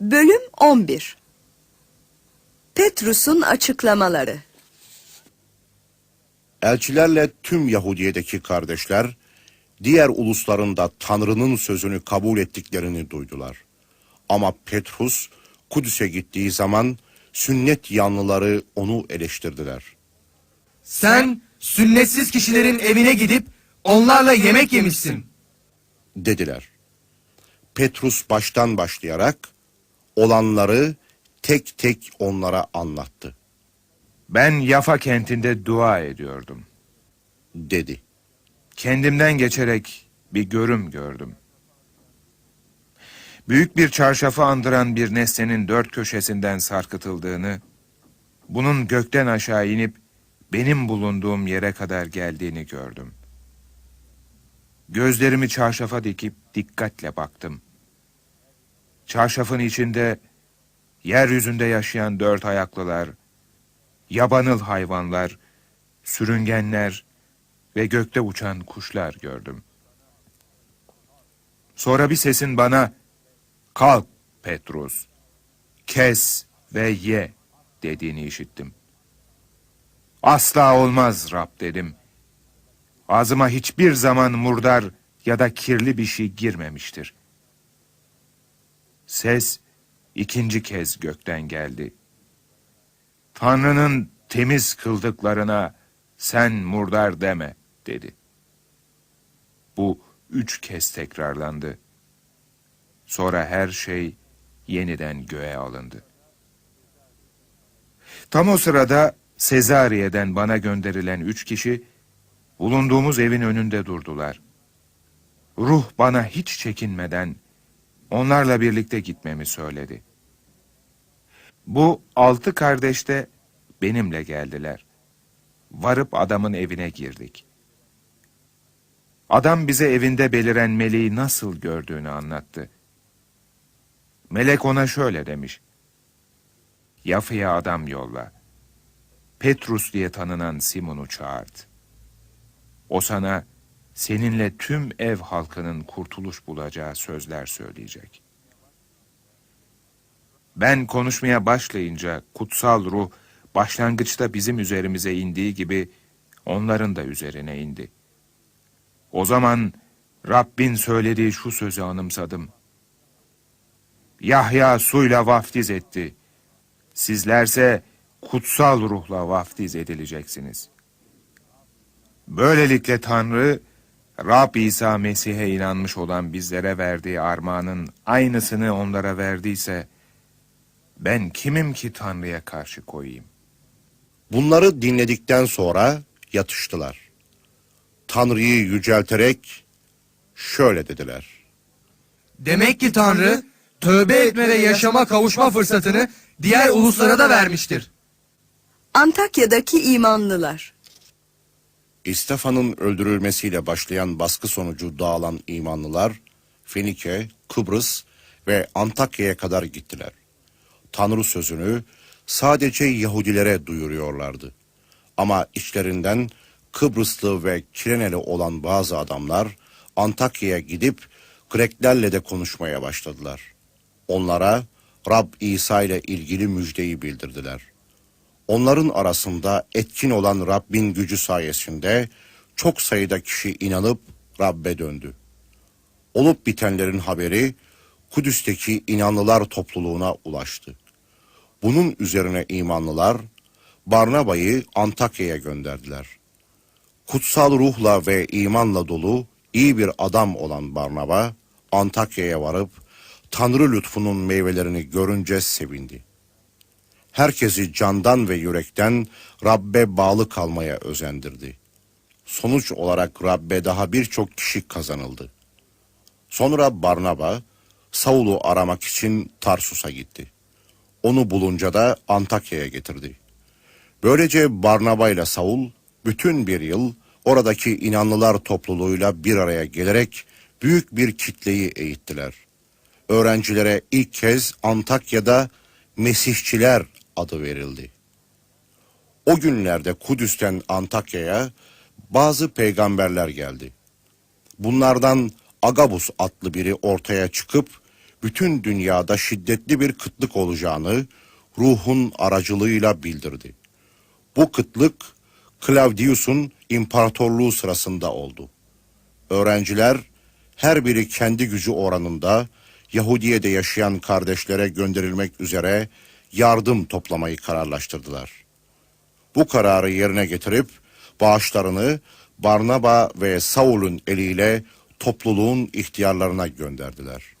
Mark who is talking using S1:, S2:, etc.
S1: Bölüm 11 Petrus'un açıklamaları
S2: Elçilerle tüm Yahudiye'deki kardeşler, diğer ulusların da Tanrı'nın sözünü kabul ettiklerini duydular. Ama Petrus, Kudüs'e gittiği zaman sünnet yanlıları onu eleştirdiler.
S3: Sen sünnetsiz kişilerin evine gidip onlarla yemek yemişsin.
S2: Dediler. Petrus baştan başlayarak olanları tek tek onlara anlattı.
S4: Ben Yafa kentinde dua ediyordum.
S2: Dedi.
S4: Kendimden geçerek bir görüm gördüm. Büyük bir çarşafı andıran bir nesnenin dört köşesinden sarkıtıldığını, bunun gökten aşağı inip benim bulunduğum yere kadar geldiğini gördüm. Gözlerimi çarşafa dikip dikkatle baktım. Çarşafın içinde yeryüzünde yaşayan dört ayaklılar, yabanıl hayvanlar, sürüngenler ve gökte uçan kuşlar gördüm. Sonra bir sesin bana, kalk Petrus, kes ve ye dediğini işittim. Asla olmaz Rab dedim. Ağzıma hiçbir zaman murdar ya da kirli bir şey girmemiştir. Ses ikinci kez gökten geldi. Tanrı'nın temiz kıldıklarına sen murdar deme dedi. Bu üç kez tekrarlandı. Sonra her şey yeniden göğe alındı. Tam o sırada Sezariye'den bana gönderilen üç kişi bulunduğumuz evin önünde durdular. Ruh bana hiç çekinmeden onlarla birlikte gitmemi söyledi. Bu altı kardeş de benimle geldiler. Varıp adamın evine girdik. Adam bize evinde beliren meleği nasıl gördüğünü anlattı. Melek ona şöyle demiş. Yafa'ya adam yolla. Petrus diye tanınan Simon'u çağırt. O sana seninle tüm ev halkının kurtuluş bulacağı sözler söyleyecek. Ben konuşmaya başlayınca kutsal ruh başlangıçta bizim üzerimize indiği gibi onların da üzerine indi. O zaman Rabbin söylediği şu sözü anımsadım. Yahya suyla vaftiz etti. Sizlerse kutsal ruhla vaftiz edileceksiniz. Böylelikle Tanrı, Rab İsa Mesih'e inanmış olan bizlere verdiği armağanın aynısını onlara verdiyse, ben kimim ki Tanrı'ya karşı koyayım?
S2: Bunları dinledikten sonra yatıştılar. Tanrı'yı yücelterek şöyle dediler.
S3: Demek ki Tanrı tövbe etme ve yaşama kavuşma fırsatını diğer uluslara da vermiştir.
S1: Antakya'daki imanlılar
S2: İstefan'ın öldürülmesiyle başlayan baskı sonucu dağılan imanlılar Fenike, Kıbrıs ve Antakya'ya kadar gittiler. Tanrı sözünü sadece Yahudilere duyuruyorlardı. Ama içlerinden Kıbrıslı ve Kireneli olan bazı adamlar Antakya'ya gidip Greklerle de konuşmaya başladılar. Onlara Rab İsa ile ilgili müjdeyi bildirdiler. Onların arasında etkin olan Rabbin gücü sayesinde çok sayıda kişi inanıp Rabbe döndü. Olup bitenlerin haberi Kudüs'teki inanlılar topluluğuna ulaştı. Bunun üzerine imanlılar Barnaba'yı Antakya'ya gönderdiler. Kutsal ruhla ve imanla dolu iyi bir adam olan Barnaba Antakya'ya varıp Tanrı lütfunun meyvelerini görünce sevindi. Herkesi candan ve yürekten Rabbe bağlı kalmaya özendirdi. Sonuç olarak Rabbe daha birçok kişi kazanıldı. Sonra Barnaba Saul'u aramak için Tarsus'a gitti. Onu bulunca da Antakya'ya getirdi. Böylece Barnaba ile Saul bütün bir yıl oradaki inanlılar topluluğuyla bir araya gelerek büyük bir kitleyi eğittiler. Öğrencilere ilk kez Antakya'da Mesihçiler adı verildi. O günlerde Kudüs'ten Antakya'ya bazı peygamberler geldi. Bunlardan Agabus adlı biri ortaya çıkıp bütün dünyada şiddetli bir kıtlık olacağını ruhun aracılığıyla bildirdi. Bu kıtlık Claudius'un imparatorluğu sırasında oldu. Öğrenciler her biri kendi gücü oranında Yahudiye'de yaşayan kardeşlere gönderilmek üzere yardım toplamayı kararlaştırdılar. Bu kararı yerine getirip bağışlarını Barnaba ve Saul'un eliyle topluluğun ihtiyarlarına gönderdiler.